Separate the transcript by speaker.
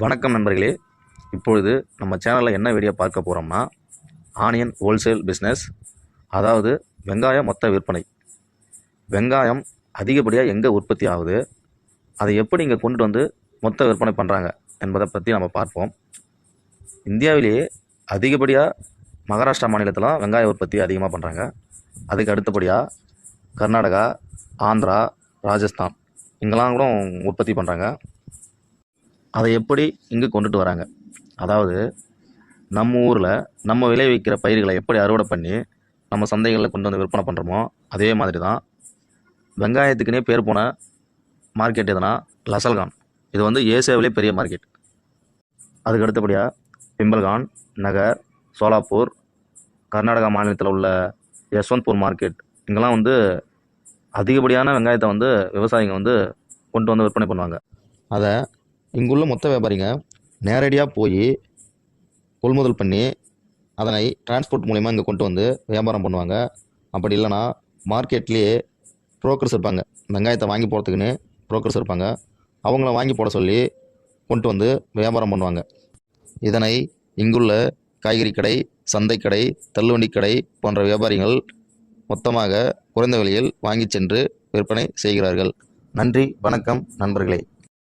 Speaker 1: வணக்கம் நண்பர்களே. இப்பொழுது நம்ம சேனலில் என்ன வீடியோ பார்க்க போகிறோம்னா ஆனியன் ஹோல்சேல் பிஸ்னஸ் அதாவது வெங்காயம் மொத்த விற்பனை. வெங்காயம் அதிகப்படியாக எங்கே உற்பத்தி ஆகுது? அதை எப்படி இங்கே கொண்டுட்டு வந்து மொத்த விற்பனை பண்ணுறாங்க என்பதை பற்றி நம்ம பார்ப்போம். இந்தியாவிலேயே அதிகப்படியாக மகாராஷ்டிரா மாநிலத்தில் வெங்காய உற்பத்தி அதிகமாக பண்ணுறாங்க அதுக்கு அடுத்தபடியாக கர்நாடகா ஆந்திரா ராஜஸ்தான் இங்கெல்லாம் கூட உற்பத்தி பண்ணுறாங்க அதை எப்படி இங்கே கொண்டுட்டு வராங்க? அதாவது நம்ம ஊரில் நம்ம விளைவிக்கிற பயிர்களை எப்படி அறுவடை பண்ணி நம்ம சந்தைகளில் கொண்டு வந்து விற்பனை பண்ணுறோமோ அதே மாதிரி தான் வெங்காயத்துக்குனே பேர் போன மார்க்கெட் எதுனா லசல்கான். இது வந்து ஏசியாவிலே பெரிய மார்க்கெட் அதுக்கு அடுத்தபடியாக பிம்பல்கான் நகர் சோலாப்பூர் கர்நாடகா மாநிலத்தில் உள்ள யஸ்வந்த்பூர் மார்க்கெட் இங்கெல்லாம் வந்து அதிகப்படியான வெங்காயத்தை வந்து விவசாயிங்க வந்து கொண்டு வந்து விற்பனை பண்ணுவாங்க. அதை இங்குள்ள மொத்த வியாபாரிங்க நேரடியாக போய் கொள்முதல் பண்ணி அதனை டிரான்ஸ்போர்ட் மூலிமா இங்கே கொண்டு வந்து வியாபாரம் பண்ணுவாங்க. அப்படி இல்லைன்னா மார்க்கெட்லேயே ப்ரோக்கர்ஸ் இருப்பாங்க. வெங்காயத்தை வாங்கி போகிறதுக்குன்னு ப்ரோக்கர்ஸ் இருப்பாங்க. அவங்கள வாங்கி போட சொல்லி கொண்டு வந்து வியாபாரம் பண்ணுவாங்க. இதனை இங்குள்ள காய்கறி கடை சந்தை கடை தள்ளுவண்டி கடை போன்ற வியாபாரிகள் மொத்தமாக குறைந்த விலையில் வாங்கி சென்று விற்பனை செய்கிறார்கள். நன்றி வணக்கம் நண்பர்களே.